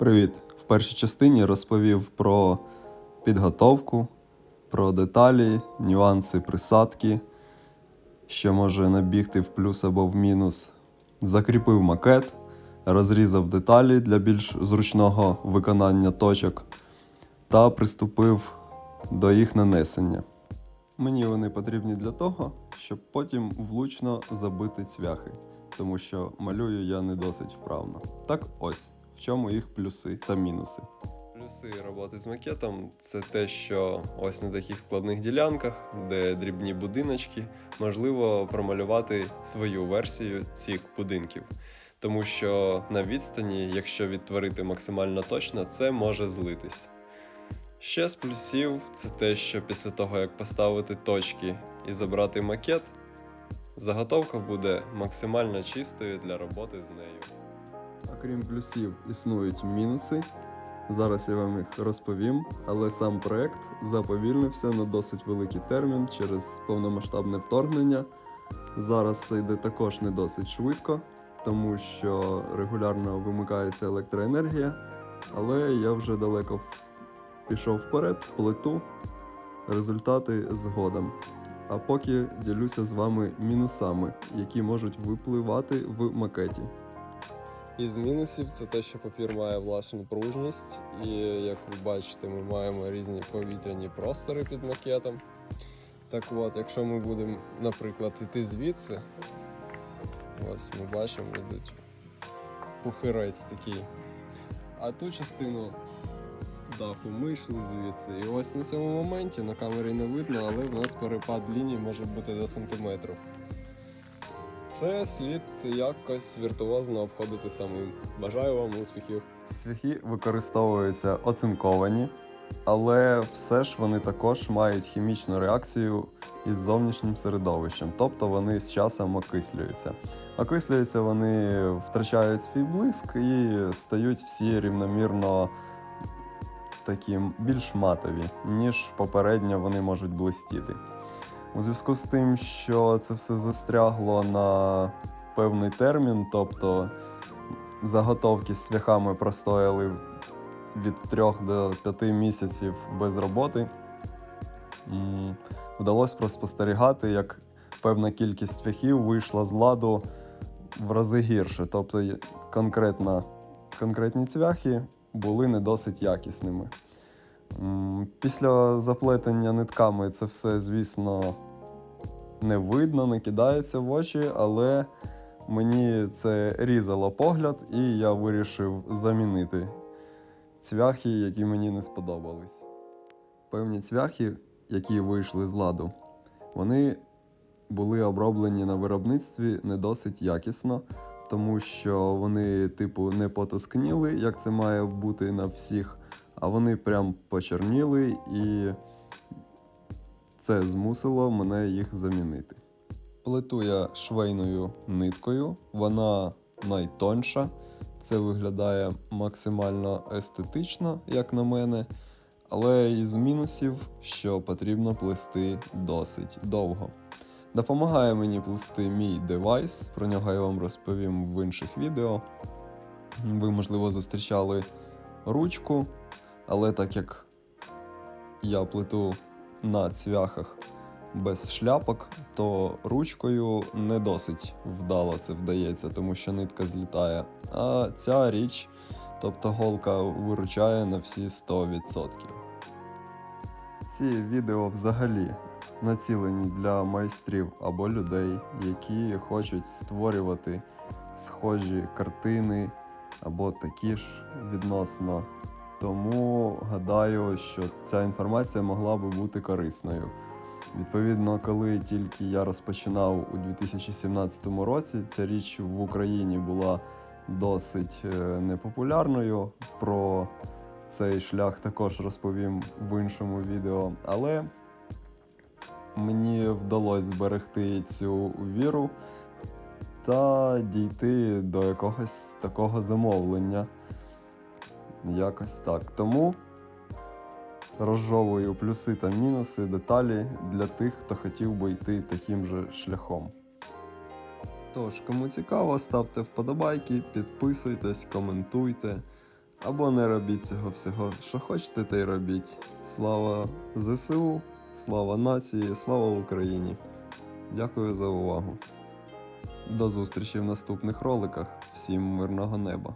Привіт! В першій частині розповів про підготовку, про деталі, нюанси присадки, що може набігти в плюс або в мінус. Закріпив макет, розрізав деталі для більш зручного виконання точок та приступив до їх нанесення. Мені вони потрібні для того, щоб потім влучно забити цвяхи, тому що малюю я не досить вправно. Так ось, в чому їх плюси та мінуси. Плюси роботи з макетом це те, що ось на таких складних ділянках, де дрібні будиночки, можливо промалювати свою версію цих будинків. Тому що на відстані, якщо відтворити максимально точно, це може злитись. Ще з плюсів це те, що після того, як поставити точки і забрати макет, заготовка буде максимально чистою для роботи з нею. Окрім плюсів, існують мінуси. Зараз я вам їх розповім, але сам проект заповільнився на досить великий термін через повномасштабне вторгнення. Зараз все йде також не досить швидко, тому що регулярно вимикається електроенергія, але я вже далеко пішов вперед, плиту, результати згодом. А поки ділюся з вами мінусами, які можуть випливати в макеті. Із мінусів це те, що папір має власну пружність, і як ви бачите, ми маємо різні повітряні простори під макетом. Так от, якщо ми будемо, наприклад, йти звідси, ось ми бачимо, йдуть пухирець такий. А ту частину даху ми йшли звідси. І ось на цьому моменті на камері не видно, але в нас перепад ліній може бути до сантиметру. Це слід якось віртуозно обходити самим. Бажаю вам успіхів! Цвяхи використовуються оцинковані, але все ж вони також мають хімічну реакцію із зовнішнім середовищем, тобто вони з часом окислюються. Окислюються вони втрачають свій блиск і стають всі рівномірно таким більш матові, ніж попередньо вони можуть блистіти. У зв'язку з тим, що це все застрягло на певний термін, тобто заготовки з цвяхами простояли від 3 до 5 місяців без роботи. Вдалося проспостерігати, як певна кількість цвяхів вийшла з ладу в рази гірше. Тобто конкретно, конкретні цвяхи були не досить якісними. Після заплетення нитками це все, звісно, не видно, не кидається в очі, але мені це різало погляд, і я вирішив замінити цвяхи, які мені не сподобались. Певні цвяхи, які вийшли з ладу, вони були оброблені на виробництві не досить якісно, тому що вони, типу, не потускніли, як це має бути на всіх, а вони прям почерніли, і це змусило мене їх замінити. Плету я швейною ниткою, вона найтонша. Це виглядає максимально естетично, як на мене. Але із мінусів, що потрібно плести досить довго. Допомагає мені плести мій девайс, про нього я вам розповім в інших відео. Ви, можливо, зустрічали ручку, але так як я плету на цвяхах без шляпок, то ручкою не досить вдало це вдається, тому що нитка злітає. А ця річ, тобто голка, виручає на всі 100%. Ці відео взагалі націлені для майстрів або людей, які хочуть створювати схожі картини або такі ж відносно. Тому гадаю, що ця інформація могла би бути корисною. Відповідно, коли тільки я розпочинав у 2017 році, ця річ в Україні була досить е, непопулярною. Про цей шлях також розповім в іншому відео. Але мені вдалося зберегти цю віру та дійти до якогось такого замовлення. Якось так. Тому розжовую плюси та мінуси деталі для тих, хто хотів би йти таким же шляхом. Тож, кому цікаво, ставте вподобайки, підписуйтесь, коментуйте. або не робіть цього всього. Що хочете, те й робіть. Слава ЗСУ, слава нації, слава Україні. Дякую за увагу. До зустрічі в наступних роликах. Всім мирного неба!